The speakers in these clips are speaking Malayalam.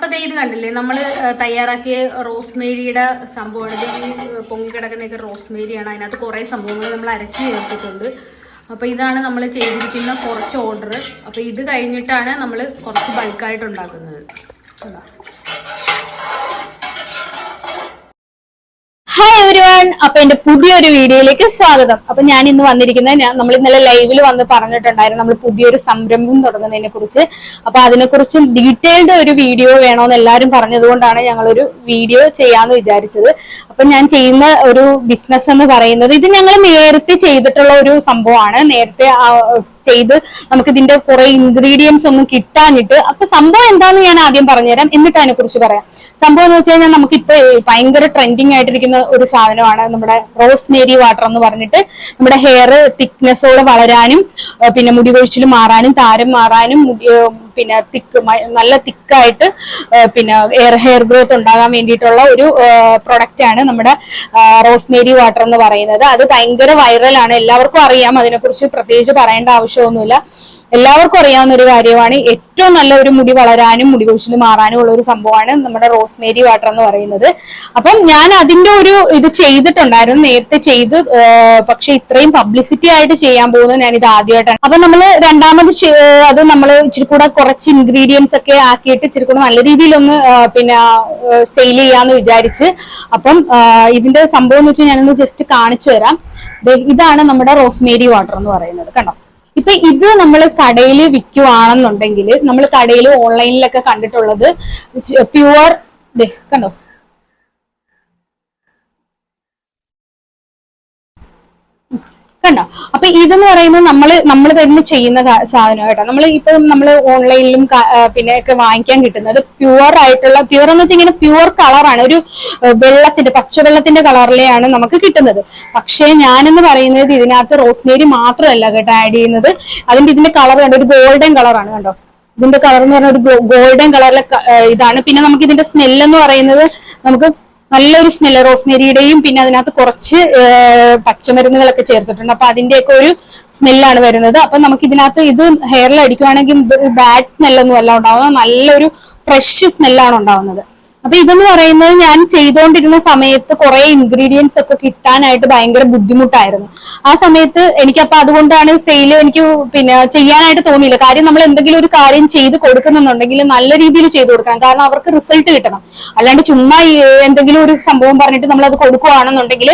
അപ്പൊ ദേ ഇത് കണ്ടില്ലേ? നമ്മൾ തയ്യാറാക്കിയ റോസ്മേരിയുടെ സംഭവമാണ്. ഈ പൊങ്ങിക്കിടക്കുന്നൊക്കെ റോസ്മേരിയാണ്. അതിനകത്ത് കുറേ സംഭവങ്ങൾ നമ്മൾ അരച്ച് ചേർത്തിട്ടുണ്ട്. അപ്പോൾ ഇതാണ് നമ്മൾ ചെയ്തിരിക്കുന്ന കുറച്ച് ഓർഡർ അപ്പോൾ ഇത് കഴിഞ്ഞിട്ടാണ് നമ്മൾ കുറച്ച് ബൾക്കായിട്ട് ഉണ്ടാക്കുന്നത്. കണ്ടോ? ഹായ് എവരിവൺ അപ്പൊ എന്റെ പുതിയൊരു വീഡിയോയിലേക്ക് സ്വാഗതം. അപ്പൊ ഞാൻ ഇന്ന് വന്നിരിക്കുന്നത് നമ്മൾ ഇന്നലെ ലൈവിൽ വന്ന് പറഞ്ഞിട്ടുണ്ടായിരുന്നു നമ്മൾ പുതിയൊരു സംരംഭം തുടങ്ങുന്നതിനെ കുറിച്ച്. അപ്പൊ അതിനെക്കുറിച്ച് ഡീറ്റെയിൽഡ് ഒരു വീഡിയോ വേണമെന്ന് എല്ലാവരും പറഞ്ഞതുകൊണ്ടാണ് ഒരു വീഡിയോ ചെയ്യാന്ന് വിചാരിച്ചത്. അപ്പൊ ഞാൻ ചെയ്യുന്ന ഒരു ബിസിനസ് എന്ന് പറയുന്നത് ഇത് ഞങ്ങൾ നേരത്തെ ചെയ്തിട്ടുള്ള ഒരു സംഭവമാണ്. നേരത്തെ ചെയ്ത് നമുക്ക് ഇതിന്റെ കുറെ ഇൻഗ്രീഡിയൻസ് ഒന്നും കിട്ടാഞ്ഞിട്ട് അപ്പൊ സംഭവം എന്താണെന്ന് ഞാൻ ആദ്യം പറഞ്ഞുതരാം. എന്നിട്ട് അതിനെ കുറിച്ച് പറയാം. സംഭവം എന്ന് വെച്ച് കഴിഞ്ഞാൽ നമുക്ക് ഇപ്പൊ ഭയങ്കര ട്രെൻഡിങ് ആയിട്ടിരിക്കുന്ന ഒരു സാധനമാണ് നമ്മുടെ റോസ്മേരി വാട്ടർ എന്ന് പറഞ്ഞിട്ട് നമ്മുടെ ഹെയർ തിക്നെസ്സോടെ വളരാനും പിന്നെ മുടി കൊഴിച്ചിൽ മാറാനും താരം മാറാനും പിന്നെ തിക്ക് നല്ല തിക്കായിട്ട് പിന്നെ എയർ ഹെയർ ഗ്രോത്ത് ഉണ്ടാകാൻ വേണ്ടിയിട്ടുള്ള ഒരു പ്രൊഡക്റ്റ് ആണ് നമ്മുടെ റോസ്മേരി വാട്ടർ എന്ന് പറയുന്നത്. അത് ഭയങ്കര വൈറലാണ് എല്ലാവർക്കും അറിയാം. അതിനെക്കുറിച്ച് പ്രത്യേകിച്ച് പറയേണ്ട ആവശ്യമൊന്നുമില്ല. എല്ലാവർക്കും അറിയാവുന്ന ഒരു കാര്യമാണ് ഏറ്റവും നല്ല ഒരു മുടി വളരാനും മുടി കൊഴിച്ചിൽ മാറാനും ഉള്ള ഒരു സംഭവമാണ് നമ്മുടെ റോസ്മേരി വാട്ടർ എന്ന് പറയുന്നത്. അപ്പം ഞാൻ അതിന്റെ ഒരു ഇത് ചെയ്തിട്ടുണ്ടായിരുന്നു നേരത്തെ ചെയ്ത് പക്ഷെ ഇത്രയും പബ്ലിസിറ്റി ആയിട്ട് ചെയ്യാൻ പോകുന്നത് ഞാൻ ഇത് ആദ്യമായിട്ടാണ്. അപ്പൊ നമ്മൾ രണ്ടാമത് അത് നമ്മൾ ഇച്ചിരി കൂടെ കുറച്ച് ഇൻഗ്രീഡിയൻസ് ഒക്കെ ആക്കിയിട്ട് ഇച്ചിരി കൂടെ നല്ല രീതിയിലൊന്ന് പിന്നെ സെയിൽ ചെയ്യാന്ന് വിചാരിച്ച്. അപ്പം ഇതിന്റെ സംഭവം എന്ന് വെച്ചാൽ ഞാനൊന്ന് ജസ്റ്റ് കാണിച്ചു തരാം. ഇതാണ് നമ്മുടെ റോസ്മേരി വാട്ടർ എന്ന് പറയുന്നത് കണ്ടോ? ഇപ്പൊ ഇത് നമ്മൾ കടയിൽ വിൽക്കുവാണെന്നുണ്ടെങ്കിൽ നമ്മൾ കടയിൽ ഓൺലൈനിലൊക്കെ കണ്ടിട്ടുള്ളത് പ്യുവർ കണ്ടോ? കണ്ടോ? അപ്പൊ ഇതെന്ന് പറയുന്നത് നമ്മൾ നമ്മൾ തന്നെ ചെയ്യുന്ന സാധനം കേട്ടോ. നമ്മൾ ഇപ്പൊ നമ്മൾ ഓൺലൈനിലും പിന്നെ ഒക്കെ വാങ്ങിക്കാൻ കിട്ടുന്നത് പ്യുവർ ആയിട്ടുള്ള പ്യുവർ എന്ന് വെച്ചാൽ ഇങ്ങനെ പ്യുവർ കളറാണ് ഒരു വെള്ളത്തിന്റെ പച്ചവെള്ളത്തിന്റെ കളറിലെയാണ് നമുക്ക് കിട്ടുന്നത്. പക്ഷേ ഞാനെന്ന് പറയുന്നത് ഇതിനകത്ത് റോസ്മേരി മാത്രമല്ല കേട്ടോ ആഡ് ചെയ്യുന്നത്. അതിന്റെ ഇതിന്റെ കളർ കണ്ടോ? ഒരു ഗോൾഡൻ കളറാണ് കണ്ടോ? ഇതിന്റെ കളർ എന്ന് പറഞ്ഞാൽ ഒരു ഗോൾഡൻ കളറിലെ ഇതാണ്. പിന്നെ നമുക്ക് ഇതിന്റെ സ്മെല്ല് എന്ന് പറയുന്നത് നമുക്ക് നല്ലൊരു സ്മെല്ല് റോസ്മേരിയുടെയും പിന്നെ അതിനകത്ത് കുറച്ച് പച്ചമരുന്നുകളൊക്കെ ചേർത്തിട്ടുണ്ട്. അപ്പൊ അതിന്റെയൊക്കെ ഒരു സ്മെല്ലാണ് വരുന്നത്. അപ്പൊ നമുക്ക് ഇതിനകത്ത് ഇത് ഹെയറിൽ അടിക്കുവാണെങ്കിൽ ബാഡ് സ്മെല്ലൊന്നും അല്ല ഉണ്ടാവുന്നത്. നല്ലൊരു ഫ്രഷ് സ്മെല്ലാണ് ഉണ്ടാവുന്നത്. അപ്പൊ ഇതെന്ന് പറയുന്നത് ഞാൻ ചെയ്തുകൊണ്ടിരുന്ന സമയത്ത് കുറെ ഇൻഗ്രീഡിയൻസ് ഒക്കെ കിട്ടാനായിട്ട് ഭയങ്കര ബുദ്ധിമുട്ടായിരുന്നു. ആ സമയത്ത് എനിക്ക് എനിക്കപ്പൊ അതുകൊണ്ടാണ് സെയിൽ എനിക്ക് പിന്നെ ചെയ്യാനായിട്ട് തോന്നിയില്ല. കാര്യം നമ്മൾ എന്തെങ്കിലും ഒരു കാര്യം ചെയ്ത് കൊടുക്കുന്നുണ്ടെങ്കിൽ നല്ല രീതിയിൽ ചെയ്തു കൊടുക്കണം. കാരണം അവർക്ക് റിസൾട്ട് കിട്ടണം. അല്ലാണ്ട് ചുമ്മാ എന്തെങ്കിലും ഒരു സംഭവം പറഞ്ഞിട്ട് നമ്മൾ അത് കൊടുക്കുകയാണെന്നുണ്ടെങ്കിൽ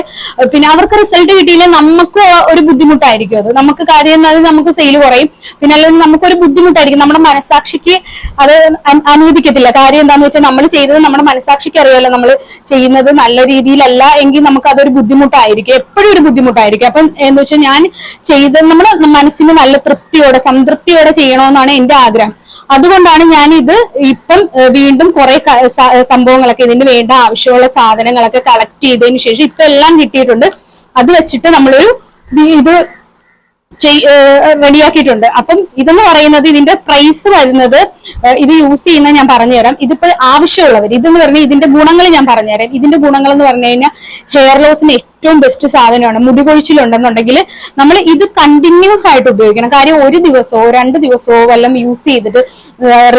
പിന്നെ അവർക്ക് റിസൾട്ട് കിട്ടിയില്ല നമുക്ക് ഒരു ബുദ്ധിമുട്ടായിരിക്കും അത്. നമുക്ക് കാര്യം എന്നാൽ നമുക്ക് സെയിൽ കുറയും. പിന്നെ അല്ലെങ്കിൽ നമുക്കൊരു ബുദ്ധിമുട്ടായിരിക്കും. നമ്മുടെ മനസാക്ഷിക്ക് അത് അനുവദിക്കത്തില്ല. കാര്യം എന്താണെന്ന് വെച്ചാൽ നമ്മൾ ചെയ്തത് നമ്മുടെ മനസാക്ഷിക്ക് അറിയാലോ നമ്മൾ ചെയ്യുന്നത് നല്ല രീതിയിലല്ല എങ്കിൽ നമുക്ക് അതൊരു ബുദ്ധിമുട്ടായിരിക്കും. എപ്പോഴും ഒരു ബുദ്ധിമുട്ടായിരിക്കും. അപ്പം എന്ന് വെച്ചാൽ ഞാൻ ചെയ്ത് നമ്മുടെ മനസ്സിന് നല്ല തൃപ്തിയോടെ സംതൃപ്തിയോടെ ചെയ്യണമെന്നാണ് എന്റെ ആഗ്രഹം. അതുകൊണ്ടാണ് ഞാൻ ഇത് ഇപ്പം വീണ്ടും കുറെ സംഭവങ്ങളൊക്കെ ഇതിന് വേണ്ട ആവശ്യമുള്ള സാധനങ്ങളൊക്കെ കളക്ട് ചെയ്തതിന് ശേഷം ഇപ്പൊ എല്ലാം കിട്ടിയിട്ടുണ്ട്. അത് വെച്ചിട്ട് നമ്മളൊരു ഇത് റെഡിയാക്കിയിട്ടുണ്ട്. അപ്പം ഇതെന്ന് പറയുന്നത് ഇതിന്റെ പ്രൈസ് വരുന്നത് ഇത് യൂസ് ചെയ്യുന്ന ഞാൻ പറഞ്ഞുതരാം. ഇതിപ്പോ ആവശ്യമുള്ളവർ ഇതെന്ന് പറഞ്ഞാൽ ഇതിന്റെ ഗുണങ്ങൾ ഞാൻ പറഞ്ഞുതരാം. ഇതിന്റെ ഗുണങ്ങൾ എന്ന് പറഞ്ഞു കഴിഞ്ഞാൽ ഹെയർ ലോസിന് ഏറ്റവും ബെസ്റ്റ് സാധനമാണ്. മുടി കൊഴിച്ചിലുണ്ടെന്നുണ്ടെങ്കിൽ നമ്മൾ ഇത് കണ്ടിന്യൂസ് ആയിട്ട് ഉപയോഗിക്കണം. കാര്യം ഒരു ദിവസമോ രണ്ട് ദിവസമോ വല്ലതും യൂസ് ചെയ്തിട്ട്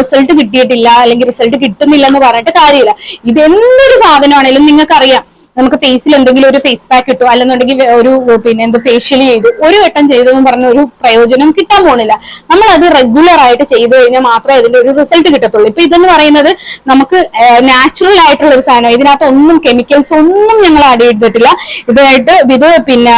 റിസൾട്ട് കിട്ടിയിട്ടില്ല അല്ലെങ്കിൽ റിസൾട്ട് കിട്ടുന്നില്ല എന്ന് പറഞ്ഞിട്ട് കാര്യമില്ല. ഇത് എന്തൊരു സാധനമാണെങ്കിലും നിങ്ങൾക്കറിയാം. നമുക്ക് ഫേസിൽ എന്തെങ്കിലും ഒരു ഫേസ് പാക്ക് കിട്ടും അല്ലെന്നുണ്ടെങ്കിൽ ഒരു പിന്നെ എന്തോ ഫേഷ്യൽ ചെയ്തു ഒരു വട്ടം ചെയ്തെന്ന് പറഞ്ഞ ഒരു പ്രയോജനം കിട്ടാൻ പോണില്ല. നമ്മൾ അത് റെഗുലർ ആയിട്ട് ചെയ്തു കഴിഞ്ഞാൽ മാത്രമേ അതിന്റെ ഒരു റിസൾട്ട് കിട്ടത്തുള്ളൂ. ഇപ്പൊ ഇതെന്ന് പറയുന്നത് നമുക്ക് നാച്ചുറൽ ആയിട്ടുള്ള ഒരു സാധനം ഇതിനകത്ത് ഒന്നും കെമിക്കൽസ് ഒന്നും ഞങ്ങൾ ആഡ് ചെയ്തിട്ടില്ല. ഇതായിട്ട് ഇത് പിന്നെ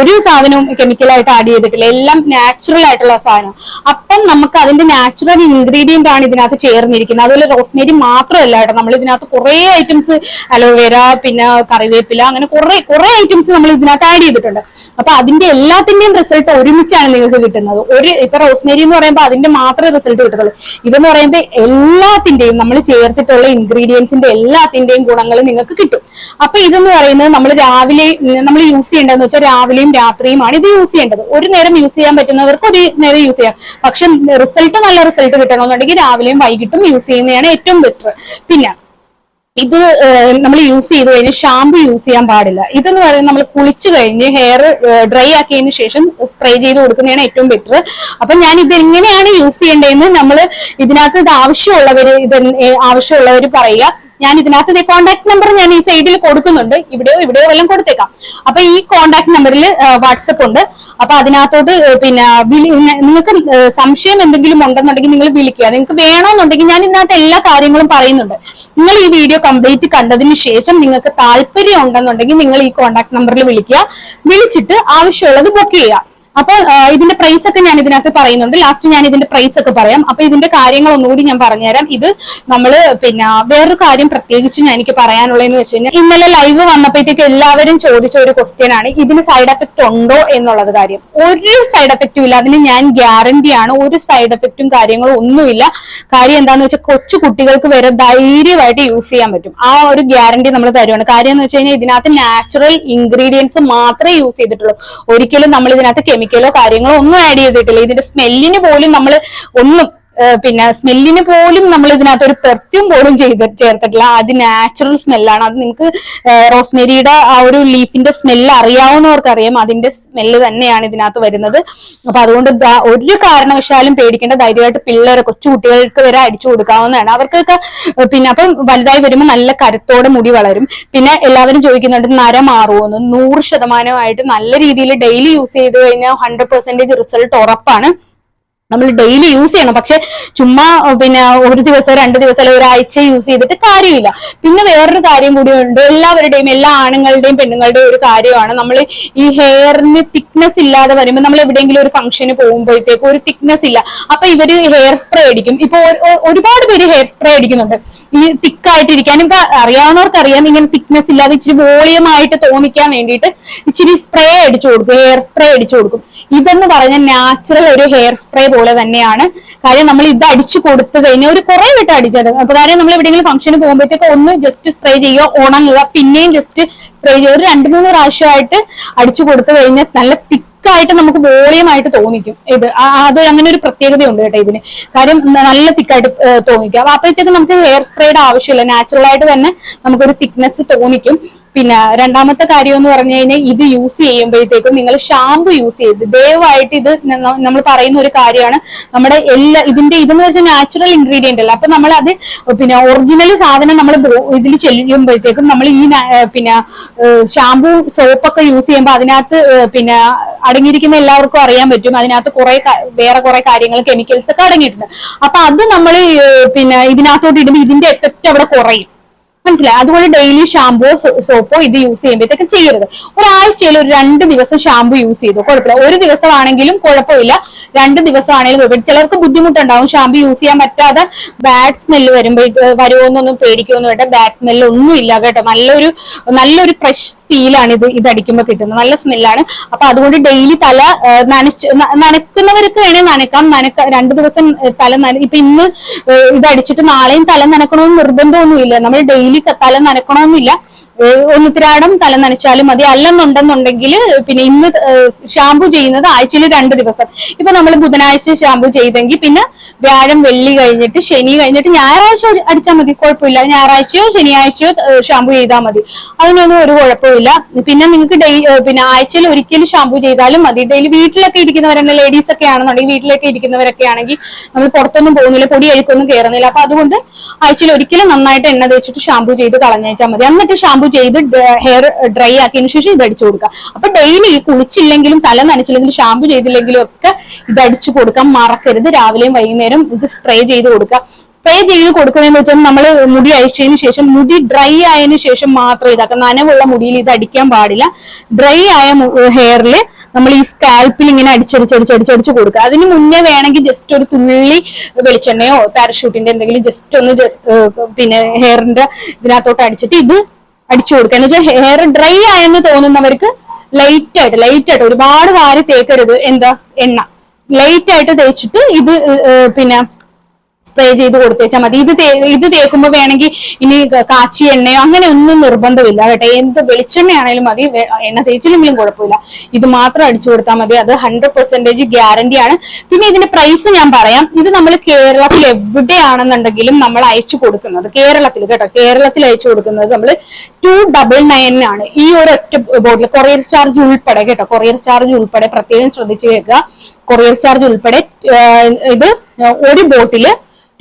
ഒരു സാധനവും കെമിക്കലായിട്ട് ആഡ് ചെയ്തിട്ടില്ല. എല്ലാം നാച്ചുറൽ ആയിട്ടുള്ള സാധനം. അപ്പം നമുക്ക് അതിന്റെ നാച്ചുറൽ ഇൻഗ്രീഡിയന്റ് ആണ് ഇതിനകത്ത് ചേർന്നിരിക്കുന്നത്. അതുപോലെ റോസ്മേരി മാത്രമല്ല കേട്ടോ. നമ്മൾ ഇതിനകത്ത് കുറെ ഐറ്റംസ് അലോവേര പിന്നെ കറിവേപ്പില അങ്ങനെ കുറെ കുറെ ഐറ്റംസ് നമ്മൾ ഇതിനകത്ത് ആഡ് ചെയ്തിട്ടുണ്ട്. അപ്പൊ അതിന്റെ എല്ലാത്തിന്റെയും റിസൾട്ട് ഒരുമിച്ചാണ് നിങ്ങൾക്ക് കിട്ടുന്നത്. ഒരു ഇപ്പൊ റോസ്മേരി എന്ന് പറയുമ്പോൾ അതിന്റെ മാത്രമേ റിസൾട്ട് കിട്ടത്തുള്ളൂ. ഇതെന്ന് പറയുമ്പോൾ എല്ലാത്തിന്റെയും നമ്മൾ ചേർത്തിട്ടുള്ള ഇൻഗ്രീഡിയൻസിന്റെ എല്ലാത്തിന്റെയും ഗുണങ്ങൾ നിങ്ങൾക്ക് കിട്ടും. അപ്പൊ ഇതെന്ന് പറയുന്നത് നമ്മൾ രാവിലെ നമ്മൾ യൂസ് ചെയ്യേണ്ടതെന്ന് വെച്ചാൽ രാവിലെയും രാത്രിയുമാണ് ഇത് യൂസ് ചെയ്യേണ്ടത്. ഒരു നേരം യൂസ് ചെയ്യാൻ പറ്റുന്നവർക്ക് ഒരു നേരം യൂസ് ചെയ്യാം. പക്ഷെ റിസൾട്ട് നല്ല റിസൾട്ട് കിട്ടണമെന്നുണ്ടെങ്കിൽ രാവിലെയും വൈകിട്ടും യൂസ് ചെയ്യുന്നതാണ് ഏറ്റവും ബെസ്റ്റ് പിന്നെ ഇത് നമ്മൾ യൂസ് ചെയ്ത് കഴിഞ്ഞ് ഷാമ്പു യൂസ് ചെയ്യാൻ പാടില്ല. ഇതെന്ന് പറയുന്നത് നമ്മൾ കുളിച്ചു കഴിഞ്ഞ് ഹെയർ ഡ്രൈ ആക്കിയതിന് ശേഷം സ്പ്രേ ചെയ്ത് കൊടുക്കുന്നതാണ് ഏറ്റവും ബെറ്റർ അപ്പൊ ഞാൻ ഇത് എങ്ങനെയാണ് യൂസ് ചെയ്യേണ്ടതെന്ന് നമ്മൾ ഇതിനകത്ത് ഇത് ആവശ്യമുള്ളവര് ഇത് ആവശ്യമുള്ളവർ പറയുക. ഞാൻ ഇതിനകത്ത് കോൺടാക്ട് നമ്പർ ഞാൻ ഈ സൈഡിൽ കൊടുക്കുന്നുണ്ട്. ഇവിടെയോ ഇവിടെയോ എല്ലാം കൊടുത്തേക്കാം. അപ്പൊ ഈ കോൺടാക്ട് നമ്പറിൽ വാട്സപ്പ് ഉണ്ട്. അപ്പൊ അതിനകത്തോട്ട് പിന്നെ നിങ്ങൾക്ക് സംശയം എന്തെങ്കിലും ഉണ്ടെന്നുണ്ടെങ്കിൽ നിങ്ങൾ വിളിക്കുക. നിങ്ങൾക്ക് വേണമെന്നുണ്ടെങ്കിൽ ഞാൻ ഇതിനകത്ത് എല്ലാ കാര്യങ്ങളും പറയുന്നുണ്ട്. നിങ്ങൾ ഈ വീഡിയോ കംപ്ലീറ്റ് കണ്ടതിന് ശേഷം നിങ്ങൾക്ക് താല്പര്യം ഉണ്ടെന്നുണ്ടെങ്കിൽ നിങ്ങൾ ഈ കോൺടാക്ട് നമ്പറിൽ വിളിക്കുക. വിളിച്ചിട്ട് ആവശ്യമുള്ളത് ബുക്ക് ചെയ്യുക. അപ്പോൾ ഇതിന്റെ പ്രൈസ് ഒക്കെ ഞാൻ ഇതിനകത്ത് പറയുന്നുണ്ട്. ലാസ്റ്റ് ഞാൻ ഇതിന്റെ പ്രൈസ് ഒക്കെ പറയാം. അപ്പൊ ഇതിന്റെ കാര്യങ്ങൾ ഒന്നുകൂടി ഞാൻ പറഞ്ഞുതരാം. ഇത് നമ്മൾ പിന്നെ വേറൊരു കാര്യം പ്രത്യേകിച്ച് ഞാൻ എനിക്ക് പറയാനുള്ളതെന്ന് വെച്ച് ഇന്നലെ ലൈവ് വന്നപ്പോഴത്തേക്ക് എല്ലാവരും ചോദിച്ച ഒരു ക്വസ്റ്റ്യൻ ആണ് ഇതിന് സൈഡ് എഫക്ട് ഉണ്ടോ എന്നുള്ളത് കാര്യം. ഒരു സൈഡ് എഫക്റ്റും ഇല്ല. അതിന് ഞാൻ ഗ്യാരണ്ടി ആണ് ഒരു സൈഡ് എഫക്റ്റും കാര്യങ്ങളും ഒന്നുമില്ല. കാര്യം എന്താന്ന് വെച്ചാൽ കൊച്ചു കുട്ടികൾക്ക് വരെ ധൈര്യമായിട്ട് യൂസ് ചെയ്യാൻ പറ്റും. ആ ഒരു ഗ്യാരണ്ടി നമ്മൾ തരുവാണ്. കാര്യം എന്ന് വെച്ച് കഴിഞ്ഞാൽ ഇതിനകത്ത് നാച്ചുറൽ ഇൻഗ്രീഡിയൻസ് മാത്രമേ യൂസ് ചെയ്തിട്ടുള്ളൂ. ഒരിക്കലും നമ്മൾ ഇതിനകത്ത് കെമിക്കലോ കാര്യങ്ങളോ ഒന്നും ആഡ് ചെയ്തിട്ടില്ല. ഇതിന്റെ സ്മെല്ലിന് പോലും നമ്മൾ ഒന്നും പിന്നെ സ്മെല്ലിന് പോലും നമ്മൾ ഇതിനകത്ത് ഒരു പെർഫ്യൂം പോലും ചെയ്ത് ചേർത്തിട്ടില്ല. അത് നാച്ചുറൽ സ്മെല്ലാണ് അത് നിങ്ങൾക്ക് റോസ്മെരിയുടെ ആ ഒരു ലീഫിന്റെ സ്മെല്ല് അറിയാവുന്നവർക്കറിയാം. അതിന്റെ സ്മെല്ല് തന്നെയാണ് ഇതിനകത്ത് വരുന്നത്. അപ്പൊ അതുകൊണ്ട് ഒരു കാരണവശാലും പേടിക്കേണ്ട ധൈര്യമായിട്ട് പിള്ളേരെ കൊച്ചുകുട്ടികൾക്ക് വരെ അടിച്ചു കൊടുക്കാവുന്നതാണ്. അവർക്കൊക്കെ പിന്നെ അപ്പം വലുതായി വരുമ്പോൾ നല്ല കരുത്തോടെ മുടി വളരും. പിന്നെ എല്ലാവരും ചോദിക്കുന്നുണ്ട് നര മാറുമെന്ന് നൂറ് ശതമാനമായിട്ട് നല്ല രീതിയിൽ ഡെയിലി യൂസ് ചെയ്ത് കഴിഞ്ഞാൽ ഹൺഡ്രഡ് പെർസെന്റേജ് റിസൾട്ട് ഉറപ്പാണ്. നമ്മൾ ഡെയിലി യൂസ് ചെയ്യണം. പക്ഷെ ചുമ്മാ പിന്നെ ഒരു ദിവസം രണ്ട് ദിവസം അല്ലെങ്കിൽ ഒരാഴ്ച യൂസ് ചെയ്തിട്ട് കാര്യമില്ല. പിന്നെ വേറൊരു കാര്യം കൂടി ഉണ്ട് എല്ലാവരുടെയും എല്ലാ ആണുങ്ങളുടെയും പെണ്ണുങ്ങളുടെയും ഒരു കാര്യമാണ്. നമ്മൾ ഈ ഹെയറിന് തിക്നെസ് ഇല്ലാതെ വരുമ്പോൾ നമ്മൾ എവിടെയെങ്കിലും ഒരു ഫംഗ്ഷന് പോകുമ്പോഴത്തേക്ക് ഒരു തിക്നെസ് ഇല്ല. അപ്പൊ ഇവർ ഹെയർ സ്പ്രേ അടിക്കും. ഇപ്പൊ ഒരുപാട് പേര് ഹെയർ സ്പ്രേ അടിക്കുന്നുണ്ട്. ഈ തിക്കായിട്ടിരിക്കാനും ഇപ്പൊ അറിയാവുന്നവർക്ക് അറിയാം. ഇങ്ങനെ തിക്നെസ് ഇല്ലാതെ ഇച്ചിരി വോളിയം ആയിട്ട് തോന്നിക്കാൻ വേണ്ടിയിട്ട് ഇച്ചിരി സ്പ്രേ അടിച്ചു കൊടുക്കും. ഹെയർ സ്പ്രേ അടിച്ചു കൊടുക്കും. ഇതെന്ന് പറഞ്ഞാൽ നാച്ചുറൽ ഒരു ഹെയർ സ്പ്രേ പോലെ തന്നെയാണ്. കാര്യം നമ്മൾ ഇത് അടിച്ചു കൊടുത്തു കഴിഞ്ഞാൽ ഒരു കുറെ വിട്ട് അടിച്ചത്. അപ്പൊ കാര്യം നമ്മൾ എവിടെയെങ്കിലും ഫംഗ്ഷന് പോകുമ്പോഴത്തേക്ക് ഒന്ന് ജസ്റ്റ് സ്പ്രേ ചെയ്യുക ഉണങ്ങുക പിന്നെയും ജസ്റ്റ് സ്പ്രേ ചെയ്യുക. ഒരു രണ്ട് മൂന്ന് പ്രാവശ്യമായിട്ട് അടിച്ചു കൊടുത്തു കഴിഞ്ഞാൽ നല്ല തിക്കായിട്ട് നമുക്ക് വോളിയം ആയിട്ട് തോന്നിക്കും. ഇത് അത് അങ്ങനെ ഒരു പ്രത്യേകതയുണ്ട് കേട്ടോ ഇതിന്. കാര്യം നല്ല തിക്കായിട്ട് തോന്നിക്കും. അപ്പൊ അപ്പോഴത്തേക്ക് നമുക്ക് ഹെയർ സ്പ്രേയുടെ ആവശ്യമില്ല. നാച്ചുറൽ ആയിട്ട് തന്നെ നമുക്കൊരു തിക്നെസ് തോന്നിക്കും. പിന്നെ രണ്ടാമത്തെ കാര്യം എന്ന് പറഞ്ഞു കഴിഞ്ഞാൽ ഇത് യൂസ് ചെയ്യുമ്പോഴത്തേക്കും നിങ്ങൾ ഷാമ്പു യൂസ് ചെയ്ത് ദയവായിട്ട് ഇത് നമ്മൾ പറയുന്ന ഒരു കാര്യമാണ്. നമ്മുടെ എല്ലാ ഇതിന്റെ ഇതെന്ന് വെച്ചാൽ നാച്ചുറൽ ഇൻഗ്രീഡിയന്റ് അല്ല? അപ്പൊ നമ്മൾ അത് പിന്നെ ഒറിജിനൽ സാധനം നമ്മൾ ഇതിൽ ചെല്ലുമ്പോഴത്തേക്കും നമ്മൾ ഈ പിന്നെ ഷാമ്പു സോപ്പൊക്കെ യൂസ് ചെയ്യുമ്പോൾ അതിനകത്ത് പിന്നെ അടങ്ങിയിരിക്കുന്ന എല്ലാവർക്കും അറിയാൻ പറ്റും. അതിനകത്ത് കുറെ വേറെ കുറെ കാര്യങ്ങൾ കെമിക്കൽസ് ഒക്കെ അടങ്ങിയിട്ടുണ്ട്. അപ്പൊ അത് നമ്മൾ പിന്നെ ഇതിനകത്തോട്ട് ഇടുമ്പോൾ ഇതിന്റെ എഫക്റ്റ് അവിടെ കുറയും. മനസ്സിലായി? അതുകൊണ്ട് ഡെയിലി ഷാമ്പോ സോപ്പോ ഇത് യൂസ് ചെയ്യുമ്പോഴത്തേക്കും ചെയ്യരുത്. ഒരാഴ്ചയിൽ ഒരു രണ്ട് ദിവസം ഷാമ്പു യൂസ് ചെയ്തു? കുഴപ്പമില്ല. ഒരു ദിവസമാണെങ്കിലും കുഴപ്പമില്ല. രണ്ട് ദിവസമാണെങ്കിലും കുഴപ്പമില്ല. ചിലർക്ക് ബുദ്ധിമുട്ടുണ്ടാവും. ഷാമ്പു യൂസ് ചെയ്യാൻ പറ്റാതെ ബാഡ് സ്മെല്ല് വരുമ്പോൾ വരുമോന്നൊന്നും പേടിക്കുമെന്ന് വേണ്ട ബാഡ് സ്മെല്ല് ഒന്നും ഇല്ല കേട്ടോ. നല്ലൊരു നല്ലൊരു ഫ്രഷ് ഫീലാണ് ഇത് ഇത് അടിക്കുമ്പോൾ കിട്ടുന്നത്. നല്ല സ്മെല്ലാണ് അപ്പൊ അതുകൊണ്ട് ഡെയിലി തല നനച്ച് നനക്കുന്നവർക്ക് വേണേൽ നനക്കാം. നനക്ക രണ്ടു ദിവസം തല നന ഇപ്പൊ ഇന്ന് ഇത് അടിച്ചിട്ട് നാളെയും തല നനക്കണമെന്ന് നിർബന്ധമൊന്നുമില്ല. നമ്മൾ ഡെയിലി തല നനക്കണമെന്നില്ല. ഒന്നിത്തിരാടം തല നനച്ചാലും മതി. അല്ലെന്നുണ്ടെന്നുണ്ടെങ്കിൽ പിന്നെ ഇന്ന് ഷാമ്പു ചെയ്യുന്നത് ആഴ്ചയിൽ രണ്ട് ദിവസം. ഇപ്പൊ നമ്മൾ ബുധനാഴ്ച ഷാമ്പു ചെയ്തെങ്കിൽ പിന്നെ വ്യാഴം വെള്ളി കഴിഞ്ഞിട്ട് ശനി കഴിഞ്ഞിട്ട് ഞായറാഴ്ച അടിച്ചാൽ മതി. കുഴപ്പമില്ല. ഞായറാഴ്ചയോ ശനിയാഴ്ചയോ ഷാമ്പു ചെയ്താൽ മതി. അതിനൊന്നും ഒരു കുഴപ്പമില്ല. പിന്നെ നിങ്ങൾക്ക് ഡെയ് പിന്നെ ആഴ്ചയിൽ ഒരിക്കലും ഷാമ്പു ചെയ്താലും മതി. ഡെയിലി വീട്ടിലൊക്കെ ഇരിക്കുന്നവരെന്നെ ലേഡീസ് ഒക്കെ ആണെന്നുണ്ടെങ്കിൽ വീട്ടിലൊക്കെ ഇരിക്കുന്നവരൊക്കെ ആണെങ്കിൽ നമ്മൾ പുറത്തൊന്നും പോകുന്നില്ല പൊടി അഴുക്കൊന്നും കയറുന്നില്ല അപ്പൊ അതുകൊണ്ട് ആഴ്ചയിൽ ഒരിക്കലും നന്നായിട്ട് എണ്ണ തേച്ചിട്ട് ഷാമ്പു ചെയ്ത് കളഞ്ഞേച്ചാൽ മതി. എന്നിട്ട് ഷാംപൂ ചെയ്ത് ഹെയർ ഡ്രൈ ആക്കിയതിനു ശേഷം ഇത് അടിച്ചു കൊടുക്കുക. അപ്പൊ ഡെയിലി കുളിച്ചില്ലെങ്കിലും തല നനച്ചില്ലെങ്കിലും ഷാംപൂ ചെയ്തില്ലെങ്കിലും ഒക്കെ ഇത് അടിച്ചു കൊടുക്കാം മറക്കരുത്. രാവിലെയും വൈകുന്നേരം ഇത് സ്പ്രേ ചെയ്ത് കൊടുക്കുക. സ്പ്രേ ചെയ്ത് കൊടുക്കുന്നതെന്ന് വെച്ചാൽ നമ്മൾ മുടി അഴിച്ചതിന് ശേഷം മുടി ഡ്രൈ ആയതിനു ശേഷം മാത്രം ഇതാക്കാം. നനവുള്ള മുടിയിൽ ഇത് അടിക്കാൻ പാടില്ല. ഡ്രൈ ആയ ഹെയറിൽ നമ്മൾ ഈ സ്കാൽപ്പിൽ ഇങ്ങനെ അടിച്ചടിച്ചടിച്ചടിച്ചടിച്ച് കൊടുക്കുക. അതിന് മുന്നേ വേണമെങ്കിൽ ജസ്റ്റ് ഒരു തുള്ളി വെളിച്ചെണ്ണയോ പാരഷൂട്ടിന്റെ എന്തെങ്കിലും ജസ്റ്റ് ഒന്ന് പിന്നെ ഹെയറിന്റെ ഇതിനകത്തോട്ട് അടിച്ചിട്ട് ഇത് അടിച്ചു കൊടുക്കുക. എന്ന് വെച്ചാൽ ഹെയർ ഡ്രൈ ആയെന്ന് തോന്നുന്നവർക്ക് ലൈറ്റ് ആയിട്ട് ലൈറ്റ് ആയിട്ട് ഒരുപാട് വാരി തേക്കരുത്. എന്താ? എണ്ണ. ലൈറ്റ് ആയിട്ട് തേച്ചിട്ട് ഇത് പിന്നെ സ്പ്രേ ചെയ്ത് കൊടുത്തേച്ചാൽ മതി. ഇത് ഇത് തേക്കുമ്പോൾ വേണമെങ്കിൽ ഇനി കാച്ചി എണ്ണയോ അങ്ങനെ ഒന്നും നിർബന്ധമില്ല കേട്ടോ. എന്ത് വെളിച്ചെണ്ണയാണേലും മതി. എണ്ണ തേച്ചില്ലെങ്കിലും കുഴപ്പമില്ല. ഇത് മാത്രം അടിച്ചു കൊടുത്താൽ മതി. അത് ഹൺഡ്രഡ് പെർസെന്റേജ് ഗ്യാരണ്ടി ആണ്. പിന്നെ ഇതിന്റെ പ്രൈസ് ഞാൻ പറയാം. ഇത് നമ്മൾ കേരളത്തിൽ എവിടെയാണെന്നുണ്ടെങ്കിലും നമ്മൾ അയച്ചു കൊടുക്കുന്നത്. കേരളത്തിൽ കേട്ടോ. കേരളത്തിൽ അയച്ചു കൊടുക്കുന്നത് നമ്മൾ ടു ഡബിൾ നയനാണ് ഈ ഒരു ഒറ്റ ബോട്ടിൽ കൊറിയർ ചാർജ് ഉൾപ്പെടെ കേട്ടോ. കൊറിയർ ചാർജ് ഉൾപ്പെടെ പ്രത്യേകം ശ്രദ്ധിച്ചു കേൾക്കുക. കൊറിയർ ചാർജ് ഉൾപ്പെടെ ഇത് ഒരു ബോട്ടിൽ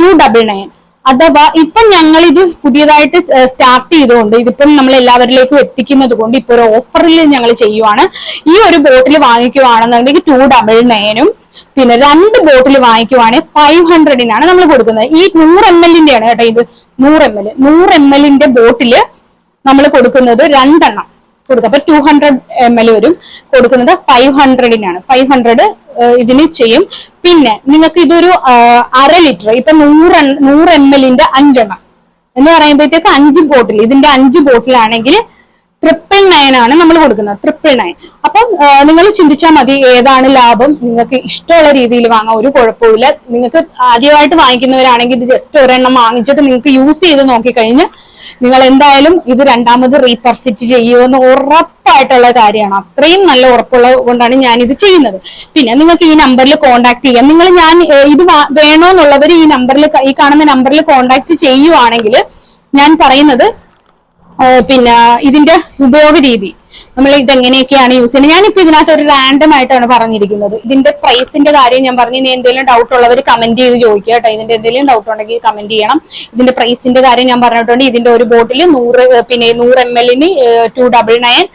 ടു ഡബിൾ നയൻ അഥവാ ഇപ്പം ഞങ്ങൾ ഇത് പുതിയതായിട്ട് സ്റ്റാർട്ട് ചെയ്തുകൊണ്ട് ഇതിപ്പം നമ്മൾ എല്ലാവരിലേക്കും എത്തിക്കുന്നത് കൊണ്ട് ഇപ്പൊ ഒരു ഓഫറിൽ ഞങ്ങൾ ചെയ്യുവാണ്. ഈ ഒരു ബോട്ടിൽ വാങ്ങിക്കുവാണെന്നുണ്ടെങ്കിൽ ടു ഡബിൾ നയനും പിന്നെ രണ്ട് ബോട്ടിൽ വാങ്ങിക്കുവാണെങ്കിൽ ഫൈവ് ഹൺഡ്രഡിനാണ് നമ്മൾ കൊടുക്കുന്നത്. ഈ നൂറ് എം എല്ലിന്റെ ആണ് കേട്ടോ ഇത്. നൂറ് എം എൽ നൂറ് എം എല്ലിന്റെ ബോട്ടിൽ നമ്മൾ കൊടുക്കുന്നത് രണ്ടെണ്ണം. കൊടുക്കുക അപ്പൊ ടു ഹൺഡ്രഡ് എം എൽ വരും. കൊടുക്കുന്നത് ഫൈവ് ഹൺഡ്രഡിനാണ് ഫൈവ് ഹൺഡ്രഡ് ഇതിന് ചെയ്യും. പിന്നെ നിങ്ങൾക്ക് ഇതൊരു അര ലിറ്റർ ഇപ്പൊ നൂറ് നൂറ് എം എല്ലിന്റെ അഞ്ചെണ്ണം. എന്ന് പറയുമ്പോഴത്തേക്ക് അഞ്ച് ബോട്ടിൽ ഇതിന്റെ അഞ്ച് ബോട്ടിലാണെങ്കിൽ നയൻ ആണ് നമ്മൾ കൊടുക്കുന്നത്. ട്രിപ്പിൾ നയൻ അപ്പം നിങ്ങൾ ചിന്തിച്ചാൽ മതി ഏതാണ് ലാഭം. നിങ്ങൾക്ക് ഇഷ്ടമുള്ള രീതിയിൽ വാങ്ങാം. ഒരു കുഴപ്പമില്ല നിങ്ങൾക്ക് ആദ്യമായിട്ട് വാങ്ങിക്കുന്നവരാണെങ്കിൽ ഇത് ജസ്റ്റ് ഒരെണ്ണം വാങ്ങിച്ചിട്ട് നിങ്ങൾക്ക് യൂസ് ചെയ്ത് നോക്കിക്കഴിഞ്ഞ് നിങ്ങൾ എന്തായാലും ഇത് രണ്ടാമത് റീപർസിറ്റ് ചെയ്യുമെന്ന് ഉറപ്പായിട്ടുള്ള കാര്യമാണ്. അത്രയും നല്ല ഉറപ്പുള്ളത് കൊണ്ടാണ് ഞാൻ ഇത് ചെയ്യുന്നത്. പിന്നെ നിങ്ങൾക്ക് ഈ നമ്പറിൽ കോൺടാക്ട് ചെയ്യാം. നിങ്ങൾ ഞാൻ ഇത് വേണോന്നുള്ളവർ ഈ നമ്പറിൽ ഈ കാണുന്ന നമ്പറിൽ കോൺടാക്ട് ചെയ്യുവാണെങ്കിൽ ഞാൻ പറയുന്നത് പിന്നെ ഇതിന്റെ ഉപയോഗ രീതി നമ്മൾ ഇതെങ്ങനെയൊക്കെയാണ് യൂസ് ചെയ്യുന്നത്? ഞാനിപ്പോ ഇതിനകത്ത് ഒരു റാൻഡം ആയിട്ടാണ് പറഞ്ഞിരിക്കുന്നത്. ഇതിന്റെ പ്രൈസിന്റെ കാര്യം ഞാൻ പറഞ്ഞു ഇനി എന്തെങ്കിലും ഡൗട്ട് ഉള്ളവർ കമന്റ് ചെയ്ത് ചോദിക്കുക കേട്ടോ. ഇതിന്റെ എന്തെങ്കിലും ഡൗട്ട് ഉണ്ടെങ്കിൽ കമന്റ് ചെയ്യണം. ഇതിന്റെ പ്രൈസിന്റെ കാര്യം ഞാൻ പറഞ്ഞിട്ടുണ്ട്. ഇതിന്റെ ഒരു ബോട്ടിൽ നൂറ് പിന്നെ നൂറ് എം എല്ലിന് ടു ഡബിൾ നയൻ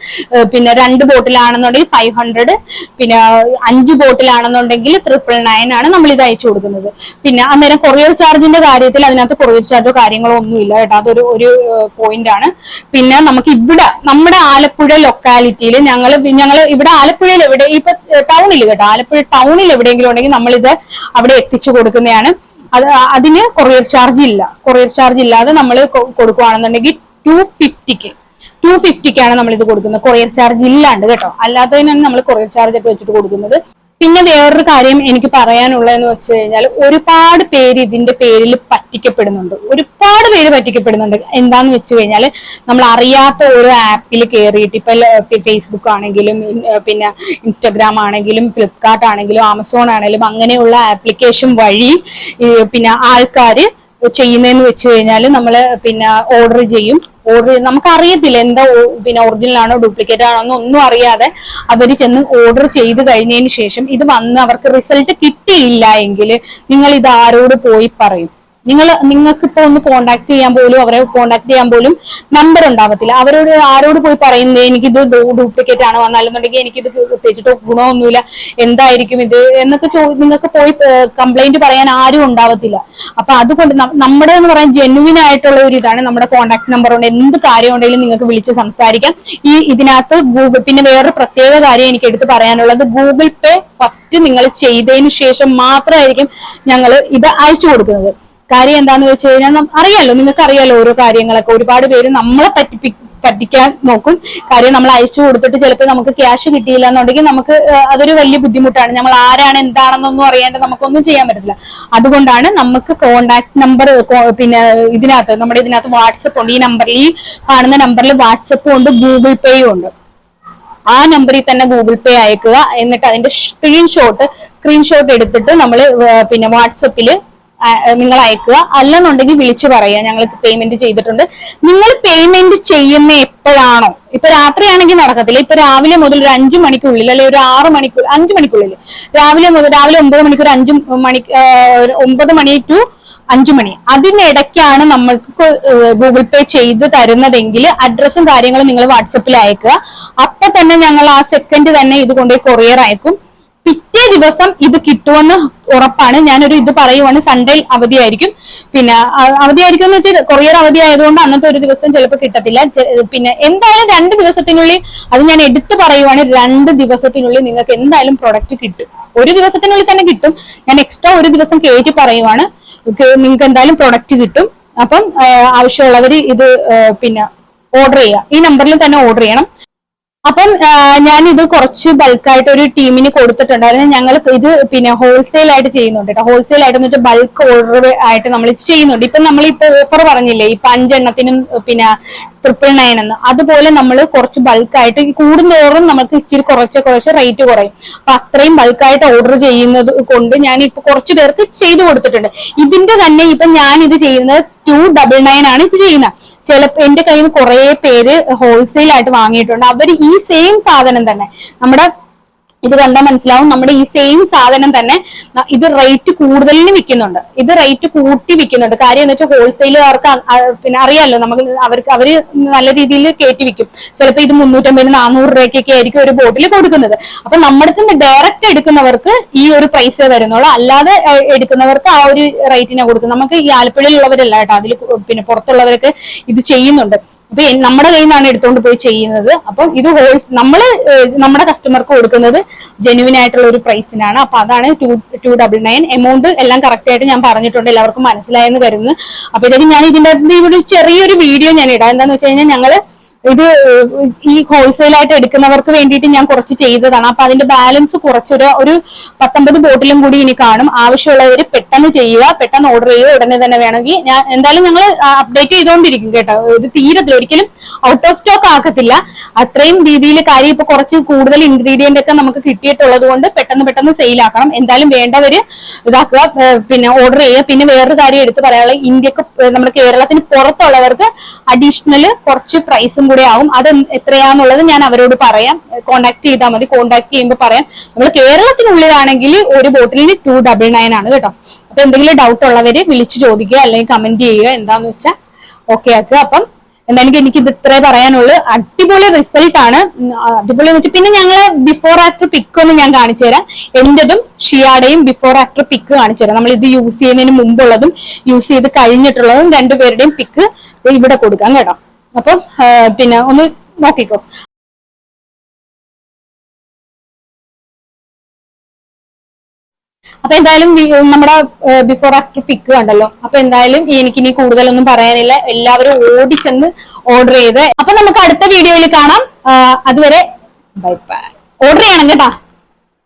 പിന്നെ രണ്ട് ബോട്ടിലാണെന്നുണ്ടെങ്കിൽ ഫൈവ് ഹൺഡ്രഡ് പിന്നെ അഞ്ച് ബോട്ടിലാണെന്നുണ്ടെങ്കിൽ ട്രിപ്പിൾ നയൻ ആണ് നമ്മൾ ഇത് അയച്ചു കൊടുക്കുന്നത്. പിന്നെ അന്നേരം കൊറിയർ ചാർജിന്റെ കാര്യത്തിൽ അതിനകത്ത് കൊറിയർ ചാർജോ കാര്യങ്ങളോ ഒന്നുമില്ല കേട്ടോ. അതൊരു ഒരു പോയിന്റ് ആണ്. പിന്നെ നമുക്ക് ഇവിടെ നമ്മുടെ ആലപ്പുഴ ലൊക്കാലിറ്റിയിൽ ഞങ്ങൾ ഞങ്ങൾ ഇവിടെ ആലപ്പുഴയിൽ എവിടെ ഇപ്പൊ ടൗണിൽ കേട്ടോ ആലപ്പുഴ ടൗണിൽ എവിടെയെങ്കിലും ഉണ്ടെങ്കിൽ നമ്മളിത് അവിടെ എത്തിച്ചു കൊടുക്കുന്നതാണ്. അത് അതിന് കൊറിയർ ചാർജ് ഇല്ല. കൊറിയർ ചാർജ് ഇല്ലാതെ നമ്മൾ കൊടുക്കുവാണെന്നുണ്ടെങ്കിൽ ടു ഫിഫ്റ്റിക്ക് ടു ഫിഫ്റ്റിക്കാണ് നമ്മൾ ഇത് കൊടുക്കുന്നത്. കൊറിയർ ചാർജ് ഇല്ലാണ്ട് കേട്ടോ. അല്ലാത്തതിനാണ് നമ്മൾ കൊറിയർ ചാർജ് ഒക്കെ വെച്ചിട്ട് കൊടുക്കുന്നത്. പിന്നെ വേറൊരു കാര്യം എനിക്ക് പറയാനുള്ളതെന്ന് വെച്ച് കഴിഞ്ഞാൽ ഒരുപാട് പേര് ഇതിന്റെ പേരിൽ പറ്റിക്കപ്പെടുന്നുണ്ട്. ഒരുപാട് പേര് പറ്റിക്കപ്പെടുന്നുണ്ട്. എന്താന്ന് വെച്ച് കഴിഞ്ഞാൽ നമ്മൾ അറിയാത്ത ഒരു ആപ്പിൽ കയറിയിട്ട് ഇപ്പൊ ഫേസ്ബുക്ക് ആണെങ്കിലും പിന്നെ ഇൻസ്റ്റഗ്രാം ആണെങ്കിലും ഫ്ലിപ്കാർട്ട് ആണെങ്കിലും ആമസോൺ ആണെങ്കിലും അങ്ങനെയുള്ള ആപ്ലിക്കേഷൻ വഴി പിന്നെ ആൾക്കാര് ചെയ്യുന്നതെന്ന് വെച്ച് കഴിഞ്ഞാൽ നമ്മൾ പിന്നെ ഓർഡർ ചെയ്യും. ഓർഡർ നമുക്ക് അറിയത്തില്ല എന്താ പിന്നെ ഒറിജിനൽ ആണോ ഡ്യൂപ്ലിക്കേറ്റ് ആണോ എന്ന് ഒന്നും അറിയാതെ അവർ ചെന്ന് ഓർഡർ ചെയ്ത് കഴിഞ്ഞതിന് ശേഷം ഇത് വന്ന് അവർക്ക് റിസൾട്ട് കിട്ടിയില്ല എങ്കിൽ നിങ്ങൾ ഇത് ആരോട് പോയി പറയും? നിങ്ങൾ നിങ്ങൾക്ക് ഇപ്പൊ ഒന്ന് കോണ്ടാക്ട് ചെയ്യാൻ പോലും അവരെ കോണ്ടാക്ട് ചെയ്യാൻ പോലും നമ്പർ ഉണ്ടാവത്തില്ല. അവരോട് ആരോട് പോയി പറയുന്നത് എനിക്കിത് ഡ്യൂപ്ലിക്കേറ്റ് ആണ് വന്നാലെന്നുണ്ടെങ്കിൽ എനിക്കിത് തേച്ചിട്ട് ഗുണമൊന്നുമില്ല. എന്തായിരിക്കും ഇത്? എന്നൊക്കെ ചോ നിങ്ങൾക്ക് പോയി കംപ്ലൈന്റ് പറയാൻ ആരും ഉണ്ടാവത്തില്ല. അപ്പൊ അതുകൊണ്ട് നമ്മുടെ എന്ന് പറയാൻ ജെന്യുവിൻ ആയിട്ടുള്ള ഒരു ഇതാണ് നമ്മുടെ കോണ്ടാക്ട് നമ്പർ ഉണ്ട് എന്ത് കാര്യം ഉണ്ടെങ്കിലും നിങ്ങൾക്ക് വിളിച്ച് സംസാരിക്കാം. ഈ ഇതിനകത്ത് ഗൂഗിൾ പിന്നെ വേറൊരു പ്രത്യേക കാര്യം എനിക്ക് എടുത്ത് പറയാനുള്ളത്. ഗൂഗിൾ പേ ഫസ്റ്റ് നിങ്ങൾ ചെയ്തതിന് ശേഷം മാത്രമായിരിക്കും ഞങ്ങൾ ഇത് അയച്ചു കൊടുക്കുന്നത്. കാര്യം എന്താന്ന് വെച്ച് കഴിഞ്ഞാൽ അറിയാലോ നിങ്ങൾക്ക് അറിയാലോ ഓരോ കാര്യങ്ങളൊക്കെ. ഒരുപാട് പേര് നമ്മളെ പറ്റിപ്പി പറ്റിക്കാൻ നോക്കും. കാര്യം നമ്മൾ അയച്ചു കൊടുത്തിട്ട് ചിലപ്പോൾ നമുക്ക് ക്യാഷ് കിട്ടിയില്ല എന്നുണ്ടെങ്കിൽ നമുക്ക് അതൊരു വലിയ ബുദ്ധിമുട്ടാണ്. നമ്മൾ ആരാണ് എന്താണെന്നൊന്നും അറിയാണ്ട് നമുക്കൊന്നും ചെയ്യാൻ പറ്റില്ല അതുകൊണ്ടാണ് നമുക്ക് കോണ്ടാക്ട് നമ്പർ പിന്നെ ഇതിനകത്ത് നമ്മുടെ ഇതിനകത്ത് വാട്സപ്പ് ഉണ്ട്. ഈ നമ്പറിൽ ഈ കാണുന്ന നമ്പറിൽ വാട്സപ്പും ഉണ്ട് ഗൂഗിൾ പേയും ഉണ്ട്. ആ നമ്പറിൽ തന്നെ ഗൂഗിൾ പേ അയക്കുക. എന്നിട്ട് അതിന്റെ സ്ക്രീൻഷോട്ട് സ്ക്രീൻഷോട്ട് എടുത്തിട്ട് നമ്മൾ പിന്നെ വാട്സപ്പിൽ നിങ്ങൾ അയക്കുക. അല്ലെന്നുണ്ടെങ്കിൽ വിളിച്ചു പറയുക. ഞങ്ങൾ പേയ്മെന്റ് ചെയ്തിട്ടുണ്ട്. നിങ്ങൾ പേയ്മെന്റ് ചെയ്യുന്ന എപ്പോഴാണോ? ഇപ്പൊ രാത്രിയാണെങ്കിൽ നടക്കത്തില്ല. ഇപ്പൊ രാവിലെ മുതൽ ഒരു അഞ്ചു മണിക്കുള്ളിൽ അല്ലെ ഒരു ആറ് മണിക്കൂർ അഞ്ചു മണിക്കുള്ളിൽ രാവിലെ മുതൽ രാവിലെ ഒമ്പത് മണിക്കൂർ അഞ്ചു മണി ഒമ്പത് മണി ടു അഞ്ചു മണി. അതിനിടയ്ക്കാണ് നമ്മൾക്ക് ഗൂഗിൾ പേ ചെയ്ത് തരുന്നതെങ്കിൽ അഡ്രസ്സും കാര്യങ്ങളും നിങ്ങൾ വാട്സപ്പിൽ അയക്കുക. അപ്പൊ തന്നെ ഞങ്ങൾ ആ സെക്കൻഡ് തന്നെ ഇത് കൊറിയർ അയക്കും. പിറ്റേ ദിവസം ഇത് കിട്ടുമെന്ന് ഉറപ്പാണ്. ഞാനൊരു ഇത് പറയുവാണ് സൺഡേ അവധിയായിരിക്കും. പിന്നെ അവധിയായിരിക്കും എന്ന് വെച്ചാൽ കൊറിയർ അവധി ആയതുകൊണ്ട് അന്നത്തെ ഒരു ദിവസം ചിലപ്പോൾ കിട്ടത്തില്ല. പിന്നെ എന്തായാലും രണ്ട് ദിവസത്തിനുള്ളിൽ അത് ഞാൻ എടുത്തു പറയുവാണ് രണ്ട് ദിവസത്തിനുള്ളിൽ നിങ്ങൾക്ക് എന്തായാലും പ്രൊഡക്റ്റ് കിട്ടും. ഒരു ദിവസത്തിനുള്ളിൽ തന്നെ കിട്ടും. ഞാൻ എക്സ്ട്രാ ഒരു ദിവസം കയറ്റി പറയുവാണ് നിങ്ങൾക്ക് എന്തായാലും പ്രൊഡക്റ്റ് കിട്ടും. അപ്പം ആവശ്യമുള്ളവർ ഇത് പിന്നെ ഓർഡർ ചെയ്യുക. ഈ നമ്പറിൽ തന്നെ ഓർഡർ ചെയ്യണം. അപ്പം ഞാൻ ഇത് കുറച്ച് ബൾക്കായിട്ട് ഒരു ടീമിന് കൊടുത്തിട്ടുണ്ടായിരുന്നു. ഞങ്ങൾ ഇത് പിന്നെ ഹോൾസെയിൽ ആയിട്ട് ചെയ്യുന്നുണ്ട് കേട്ടോ ഹോൾസെയിൽ ആയിട്ട് വെച്ചാൽ ബൾക്ക് ഓർഡർ ആയിട്ട് നമ്മൾ ചെയ്യുന്നുണ്ട്. ഇപ്പൊ നമ്മൾ ഇപ്പൊ ഓഫർ പറഞ്ഞില്ലേ ഇപ്പൊ അഞ്ചെണ്ണത്തിനും പിന്നെ ട്രിപ്പിൾ നയൻ എന്ന് അതുപോലെ നമ്മൾ കുറച്ച് ബൾക്കായിട്ട് കൂടുന്തോറും നമുക്ക് ഇച്ചിരി കുറച്ച് കുറച്ച് റേറ്റ് കുറയും. അപ്പൊ അത്രയും ബൾക്കായിട്ട് ഓർഡർ ചെയ്യുന്നത് കൊണ്ട് ഞാൻ ഇപ്പൊ കുറച്ച് പേർക്ക് ചെയ്തു കൊടുത്തിട്ടുണ്ട്. ഇതിന്റെ തന്നെ ഇപ്പൊ ഞാൻ ഇത് ചെയ്യുന്നത് ടു ഡബിൾ നയൻ ആണ് ഇത് ചെയ്യുന്നത്. ചിലപ്പോ എന്റെ കയ്യിൽ നിന്ന് കുറെ പേര് ഹോൾസെയിൽ ആയിട്ട് വാങ്ങിയിട്ടുണ്ട്. അവർ ഈ സെയിം സാധനം തന്നെ. നമ്മുടെ ഇത് കണ്ടാൽ മനസ്സിലാവും. നമ്മുടെ ഈ സെയിം സാധനം തന്നെ ഇത് റേറ്റ് കൂടുതലിന് വിൽക്കുന്നുണ്ട്. ഇത് റേറ്റ് കൂട്ടി വിൽക്കുന്നുണ്ട്. കാര്യം എന്ന് വെച്ചാൽ ഹോൾസെയിലുകാർക്ക് പിന്നെ അറിയാലോ നമുക്ക് അവർക്ക് അവർ നല്ല രീതിയിൽ കയറ്റി വിൽക്കും. ചിലപ്പോൾ ഇത് മുന്നൂറ്റമ്പത് നാനൂറ് രൂപയ്ക്കൊക്കെ ആയിരിക്കും ഒരു ബോട്ടിൽ കൊടുക്കുന്നത്. അപ്പൊ നമ്മുടെ നിന്ന് ഡയറക്റ്റ് എടുക്കുന്നവർക്ക് ഈ ഒരു പൈസ വരുന്നുള്ളൂ. അല്ലാതെ എടുക്കുന്നവർക്ക് ആ ഒരു റേറ്റിനെ കൊടുക്കും. നമുക്ക് ഈ ആലപ്പുഴയിലുള്ളവരല്ല കേട്ടോ അതിൽ പിന്നെ പുറത്തുള്ളവരൊക്കെ ഇത് ചെയ്യുന്നുണ്ട്. അപ്പൊ നമ്മുടെ കയ്യിൽ നിന്നാണ് എടുത്തുകൊണ്ട് പോയി ചെയ്യുന്നത്. അപ്പം ഇത് ഹോൾസ് നമ്മൾ നമ്മുടെ കസ്റ്റമർക്ക് കൊടുക്കുന്നത് ജെന്യൂൻ ആയിട്ടുള്ള ഒരു പ്രൈസിനാണ് അപ്പൊ അതാണ് two two double nine amount എല്ലാം കറക്റ്റ് ആയിട്ട് ഞാൻ പറഞ്ഞിട്ടുണ്ട്. എല്ലാവർക്കും മനസ്സിലായെന്ന് കരുതുന്നു. അപ്പൊ ഇതൊക്കെ ഞാൻ അകത്ത് ഇവിടെ ചെറിയൊരു വീഡിയോ ഞാൻ ഇടാം. എന്താന്ന് വെച്ച് കഴിഞ്ഞാൽ ഞങ്ങൾ ഇത് ഈ ഹോൾസെയിൽ ആയിട്ട് എടുക്കുന്നവർക്ക് വേണ്ടിയിട്ട് ഞാൻ കുറച്ച് ചെയ്തതാണ്. അപ്പൊ അതിന്റെ ബാലൻസ് കുറച്ചൊരു ഒരു പത്തൊമ്പത് ബോട്ടിലും കൂടി ഇനി കാണും. ആവശ്യമുള്ളവർ പെട്ടെന്ന് ചെയ്യുക പെട്ടെന്ന് ഓർഡർ ചെയ്യുക ഉടനെ തന്നെ വേണമെങ്കിൽ ഞാൻ എന്തായാലും ഞങ്ങൾ അപ്ഡേറ്റ് ചെയ്തുകൊണ്ടിരിക്കും കേട്ടോ. ഇത് തീരത്തില്ല ഒരിക്കലും ഔട്ട് ഓഫ് സ്റ്റോക്ക് ആക്കത്തില്ല. അത്രയും രീതിയിൽ കാര്യം ഇപ്പൊ കുറച്ച് കൂടുതൽ ഇൻഗ്രീഡിയന്റ് ഒക്കെ നമുക്ക് കിട്ടിയിട്ടുള്ളത് കൊണ്ട് പെട്ടെന്ന് പെട്ടെന്ന് സെയിൽ ആക്കണം. എന്തായാലും വേണ്ടവര് ഇതാക്കുക പിന്നെ ഓർഡർ ചെയ്യുക. പിന്നെ വേറൊരു കാര്യം എടുത്ത് പറയാനുള്ളത് ഇന്ത്യയ്ക്ക് നമ്മുടെ കേരളത്തിന് പുറത്തുള്ളവർക്ക് അഡീഷണൽ കുറച്ച് പ്രൈസും ആവും അത് എത്രയാന്നുള്ളത് ഞാൻ അവരോട് പറയാം. കോണ്ടാക്ട് ചെയ്താൽ മതി. കോണ്ടാക്ട് ചെയ്യുമ്പോൾ പറയാം. നമ്മൾ കേരളത്തിനുള്ളിലാണെങ്കിൽ ഒരു ബോട്ടിലിന് ടു ഡബിൾ നയൻ ആണ് കേട്ടോ. അപ്പൊ എന്തെങ്കിലും ഡൗട്ട് ഉള്ളവര് വിളിച്ചു ചോദിക്കുക അല്ലെങ്കിൽ കമന്റ് ചെയ്യുക. എന്താന്ന് വെച്ചാൽ ഓക്കെ ആക്കുക. അപ്പം എന്തായാലും എനിക്ക് ഇത് ഇത്രേ പറയാനുള്ളൂ. അടിപൊളി റിസൾട്ട് ആണ്. അടിപൊളി വെച്ചാൽ പിന്നെ ഞങ്ങൾ ബിഫോർ ആഫ്റ്റർ പിക്ക് ഒന്ന് ഞാൻ കാണിച്ചു തരാം. എന്റതും ഷിയാടെയും ബിഫോർ ആഫ്റ്റർ പിക്ക് കാണിച്ചു തരാം. നമ്മൾ ഇത് യൂസ് ചെയ്യുന്നതിന് മുമ്പുള്ളതും യൂസ് ചെയ്ത് കഴിഞ്ഞിട്ടുള്ളതും രണ്ടുപേരുടെയും പിക്ക് ഇവിടെ കൊടുക്കാം കേട്ടോ. അപ്പം പിന്നെ ഒന്ന് നോക്കിക്കോ. അപ്പൊ എന്തായാലും നമ്മുടെ ബിഫോർ ആഫ്റ്റർ പിക്ക് കണ്ടല്ലോ. അപ്പൊ എന്തായാലും എനിക്ക് ഇനി കൂടുതലൊന്നും പറയാനില്ല. എല്ലാവരും ഓടിച്ചെന്ന് ഓർഡർ ചെയ്ത്. അപ്പൊ നമുക്ക് അടുത്ത വീഡിയോയിൽ കാണാം. അതുവരെ ബൈ ബൈ ഓർഡർ ചെയ്യണം കേട്ടാ.